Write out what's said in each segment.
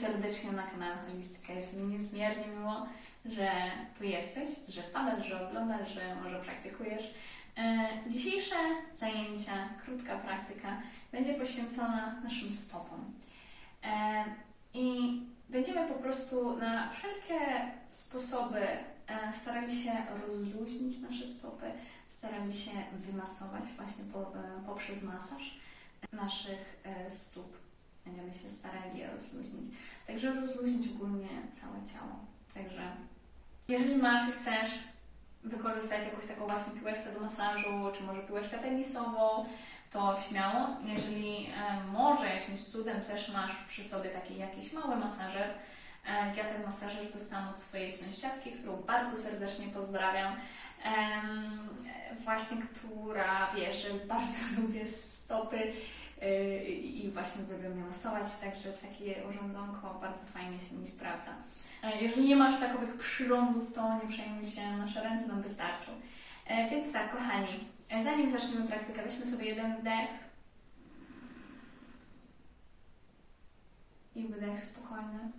serdecznie na kanale Holistyka. Jest mi niezmiernie miło, że tu jesteś, że padasz, że oglądasz, że może praktykujesz. E, Dzisiejsze zajęcia, krótka praktyka, będzie poświęcona naszym stopom. E, I będziemy po prostu na wszelkie sposoby e, starali się rozluźnić nasze stopy, starali się wymasować właśnie po, poprzez masaż naszych stóp. Będziemy się starali je rozluźnić. Także rozluźnić ogólnie całe ciało. Także jeżeli masz i chcesz wykorzystać jakąś taką właśnie piłeczkę do masażu, czy może piłeczkę tenisową, to śmiało. Jeżeli e, może jakimś cudem też masz przy sobie taki jakiś mały masażer, e, ja ten masażer dostałam od swojej sąsiadki, którą bardzo serdecznie pozdrawiam. Właśnie, która wie, że bardzo lubię stopy i właśnie lubię mnie masować, także takie urządzonko bardzo fajnie się mi sprawdza. E, Jeżeli nie masz takowych przyrządów, to nie przejmuj się, nasze ręce nam wystarczą. E, Więc tak, kochani, e, zanim zaczniemy praktykę, weźmy sobie jeden dech i wydech spokojny.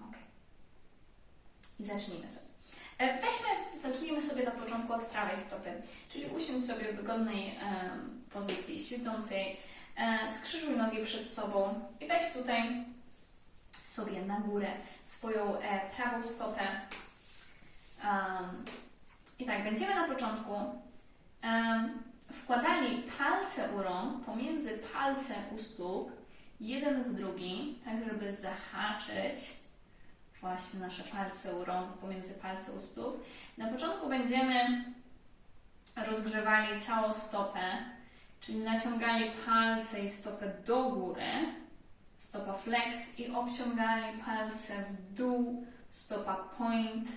Ok. I zacznijmy sobie. E, Weźmy, zacznijmy sobie na początku od prawej stopy, czyli usiądź sobie w wygodnej e, pozycji siedzącej, e, skrzyżuj nogi przed sobą i weź tutaj sobie na górę swoją prawą stopę. I tak, będziemy na początku wkładali palce u rąk pomiędzy palce u stóp, jeden w drugi, tak żeby zahaczyć właśnie nasze palce u rąk pomiędzy palce u stóp. Na początku będziemy rozgrzewali całą stopę, czyli naciągali palce i stopę do góry, stopa flex i obciągali palce w dół, stopa point.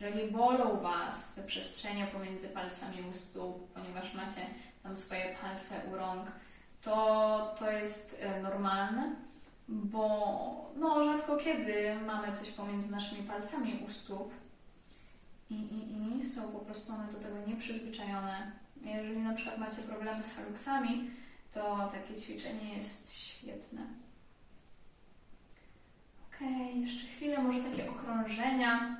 Jeżeli bolą Was te przestrzenie pomiędzy palcami u stóp, ponieważ macie tam swoje palce u rąk, to to jest e, normalne, bo no, rzadko kiedy mamy coś pomiędzy naszymi palcami u stóp i, i, i są po prostu one do tego nieprzyzwyczajone. Jeżeli na przykład macie problemy z haluksami, to takie ćwiczenie jest świetne. Ok, jeszcze chwilę, może takie okrążenia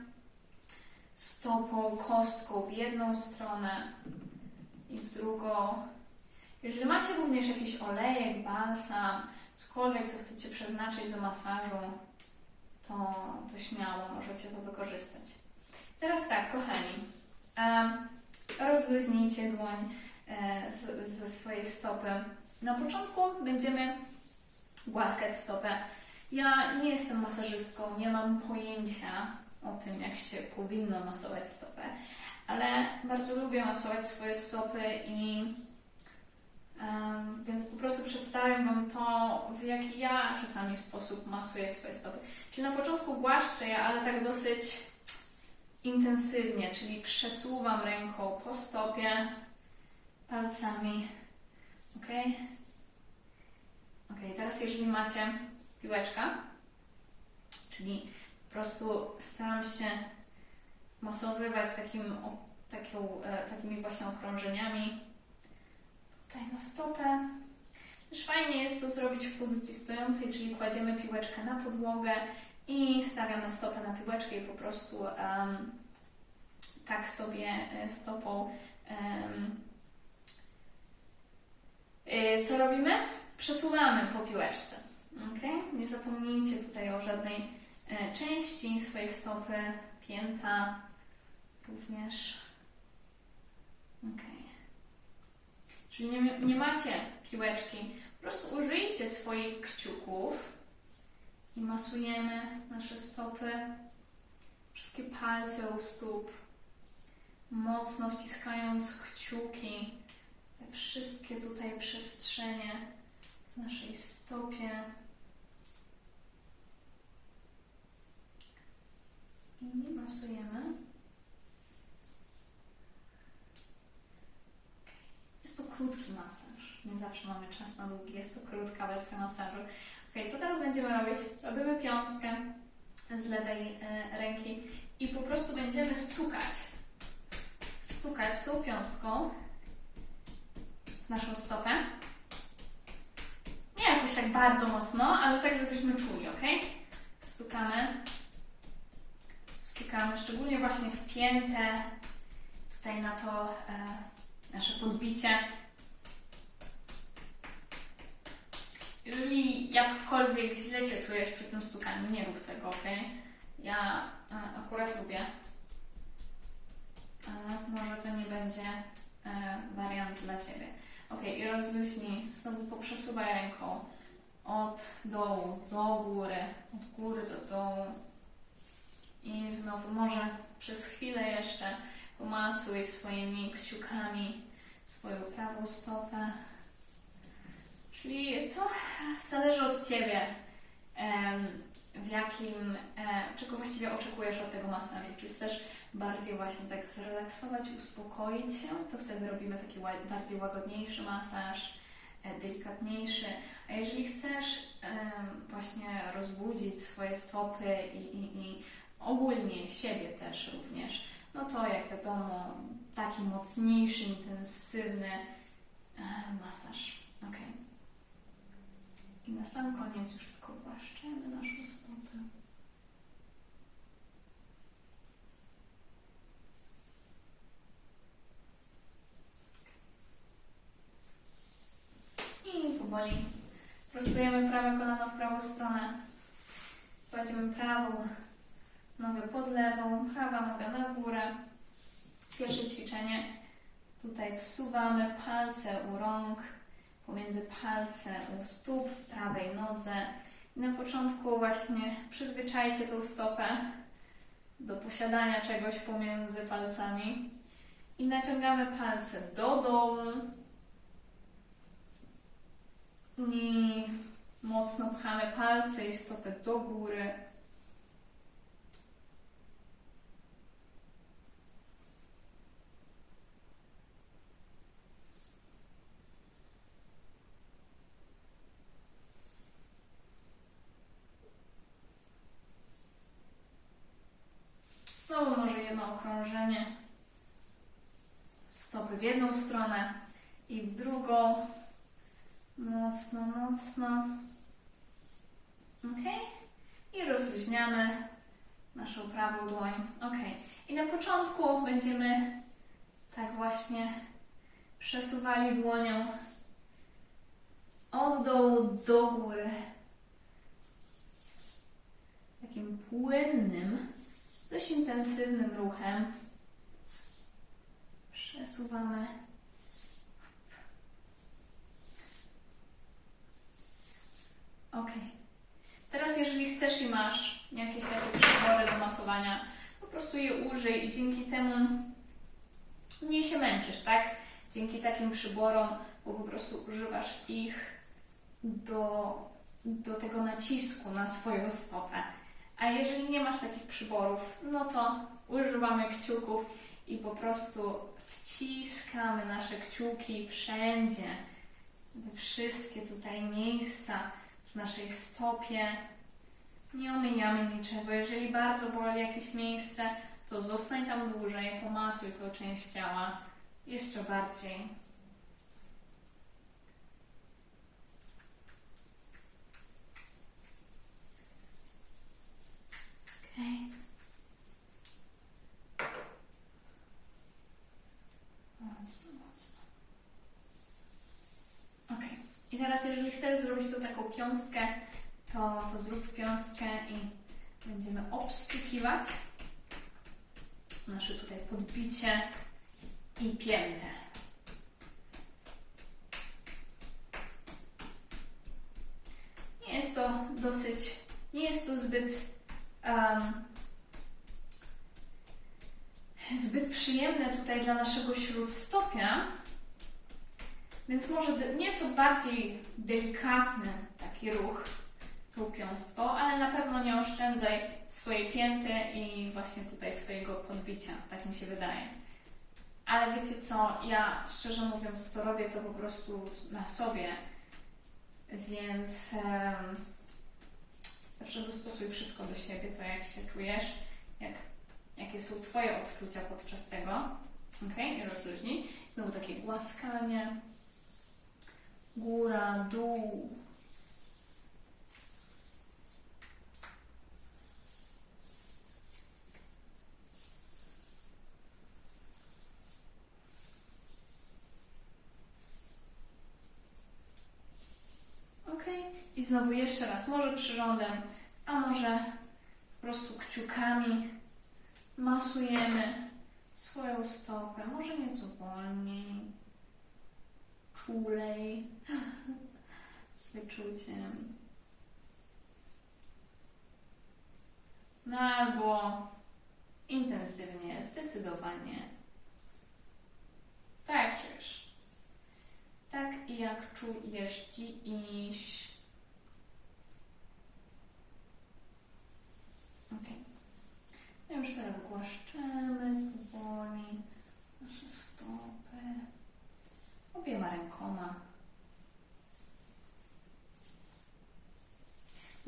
stopą, kostką w jedną stronę i w drugą. Jeżeli macie również jakiś olejek, balsam, cokolwiek, co chcecie przeznaczyć do masażu, to, to śmiało możecie to wykorzystać. Teraz tak, kochani, rozluźnijcie dłoń e, ze swojej stopy. Na początku będziemy głaskać stopę. Ja nie jestem masażystką, nie mam pojęcia o tym, jak się powinno masować stopę, ale bardzo lubię masować swoje stopy i Więc po prostu przedstawiam Wam to, w jaki ja czasami sposób masuję swoje stopy. Czyli na początku głaszczę je, ale tak dosyć intensywnie, czyli przesuwam ręką po stopie, palcami. Ok? Ok, teraz jeżeli macie piłeczka, czyli po prostu staram się masowywać takim, e, takimi właśnie okrążeniami tutaj na stopę. Też fajnie jest to zrobić w pozycji stojącej, czyli kładziemy piłeczkę na podłogę i stawiamy stopę na piłeczkę i po prostu em, tak sobie e, stopą. e, co robimy? Przesuwamy po piłeczce. ok? Nie zapomnijcie tutaj o żadnej e, części swojej stopy, pięta również. Okay. Czyli nie, nie macie piłeczki, po prostu użyjcie swoich kciuków i masujemy nasze stopy, wszystkie palce u stóp, mocno wciskając kciuki we wszystkie tutaj przestrzenie w naszej stopie. I masujemy. To krótki masaż. Nie zawsze mamy czas na długi. Jest to krótka wersja masażu. Ok, co teraz będziemy robić? Robimy piąstkę z lewej e, ręki i po prostu będziemy stukać stukać tą piąstką w naszą stopę. Nie jakoś tak bardzo mocno, ale tak, żebyśmy czuli, ok? Stukamy. Stukamy, szczególnie właśnie w piętę, tutaj na to e, nasze podbicie. Jeżeli jakkolwiek źle się czujesz przy tym stukaniu, nie rób tego, ok? Ja e, akurat lubię, ale może to nie będzie e, wariant dla Ciebie. Ok, i rozluźnij, znowu poprzesuwaj ręką od dołu do góry, od góry do dołu. I znowu może przez chwilę jeszcze pomasuj swoimi kciukami swoją prawą stopę. Czyli to zależy od Ciebie, w jakim, czego właściwie oczekujesz od tego masażu. Czy chcesz bardziej właśnie tak zrelaksować, uspokoić się, to wtedy robimy taki bardziej łagodniejszy masaż, e, delikatniejszy. A jeżeli chcesz właśnie rozbudzić swoje stopy i, i, i ogólnie siebie też również, no to jak wiadomo, taki mocniejszy, intensywny e, masaż. Ok. I na sam koniec już tylko głaszczemy naszą stopę. I powoli prostujemy prawe kolano w prawą stronę. Kładziemy prawą nogę pod lewą, prawa noga na górę. Pierwsze ćwiczenie. Tutaj wsuwamy palce u rąk, pomiędzy palce u stóp w prawej nodze. I na początku właśnie przyzwyczajcie tą stopę do posiadania czegoś pomiędzy palcami. I naciągamy palce do dołu. I mocno pchamy palce i stopy do góry. Znowu okrążenie stopy w jedną stronę i w drugą. Mocno, mocno. Ok? I rozluźniamy naszą prawą dłoń. Ok. I na początku będziemy tak właśnie przesuwali dłonią od dołu do góry. Takim płynnym, dość intensywnym ruchem. Przesuwamy. Ok. Teraz, jeżeli chcesz i masz jakieś takie przybory do masowania, po prostu je użyj i dzięki temu mniej się męczysz, tak? Dzięki takim przyborom, bo po prostu używasz ich do, do tego nacisku na swoją stopę. A jeżeli nie masz takich przyborów, no to używamy kciuków i po prostu wciskamy nasze kciuki wszędzie, wszystkie tutaj miejsca w naszej stopie. Nie omijamy niczego. Jeżeli bardzo boli jakieś miejsce, to zostań tam dłużej, pomasuj tą część ciała jeszcze bardziej. Okej. Mocno, mocno. Ok. I teraz, jeżeli chcesz zrobić tu taką piąstkę, to, to zrób piąstkę i będziemy obstukiwać nasze tutaj podbicie i piętę. Nie jest to dosyć, nie jest to zbyt um, zbyt przyjemne tutaj dla naszego śródstopia, więc może nieco bardziej delikatny taki ruch tą piąstką, ale na pewno nie oszczędzaj swojej pięty i właśnie tutaj swojego podbicia, tak mi się wydaje. Ale wiecie co, ja szczerze mówiąc to robię to po prostu na sobie, więc em, zawsze dostosuj wszystko do siebie, to jak się czujesz, jak, jakie są Twoje odczucia podczas tego. Ok, i rozluźnij. Znowu takie głaskanie. Góra, dół. Ok, i znowu jeszcze raz, może przyrządem, a może po prostu kciukami masujemy swoją stopę, może nieco wolniej, czulej, z wyczuciem. No albo intensywnie, zdecydowanie. Tak jak czujesz. Tak jak czujesz dziś. Ok. No już teraz głaszczemy powoli nasze stopy obiema rękoma.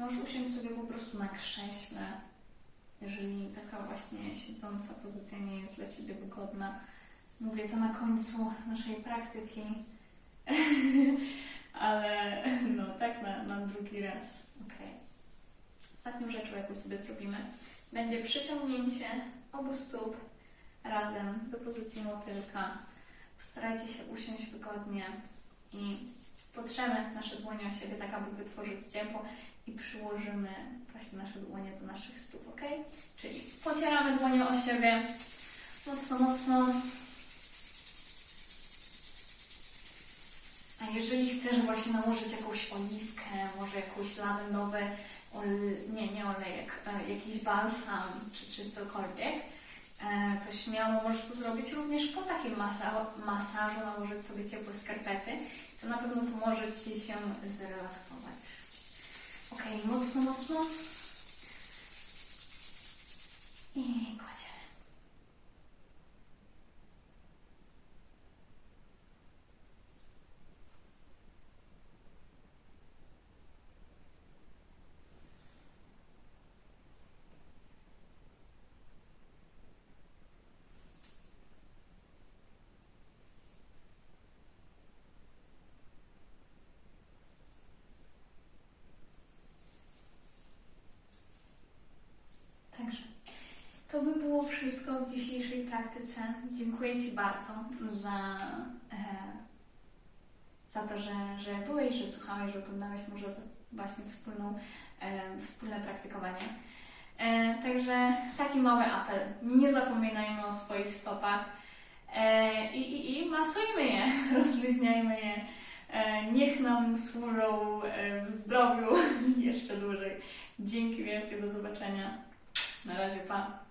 Możesz usiąść sobie po prostu na krześle, jeżeli taka właśnie siedząca pozycja nie jest dla Ciebie wygodna. Mówię to na końcu naszej praktyki, ale no tak na, na drugi raz. Okay. Ostatnią rzeczą, jaką sobie zrobimy, będzie przyciągnięcie obu stóp razem do pozycji motylka. Postarajcie się usiąść wygodnie i potrzemy nasze dłonie o siebie, tak aby wytworzyć ciepło i przyłożymy właśnie nasze dłonie do naszych stóp, ok? Czyli pocieramy dłonie o siebie mocno, mocno. A jeżeli chcesz właśnie nałożyć jakąś oliwkę, może jakąś lawendowe, ol, nie, nie olejek, e, jakiś balsam czy, czy cokolwiek, e, to śmiało możesz to zrobić również po takim masa masażu, nałożyć sobie ciepłe skarpety. To na pewno pomoże Ci się zrelaksować. Ok, mocno, mocno. Kładziemy. To by było wszystko w dzisiejszej praktyce. Dziękuję Ci bardzo za, e, za to, że, że byłeś, że słuchałeś, że oglądałeś może właśnie wspólną, e, wspólne praktykowanie. E, także taki mały apel. Nie zapominajmy o swoich stopach i, i, i masujmy je, rozluźniajmy je. Niech nam służą w zdrowiu jeszcze dłużej. Dzięki wielkie, do zobaczenia. Na razie, pa.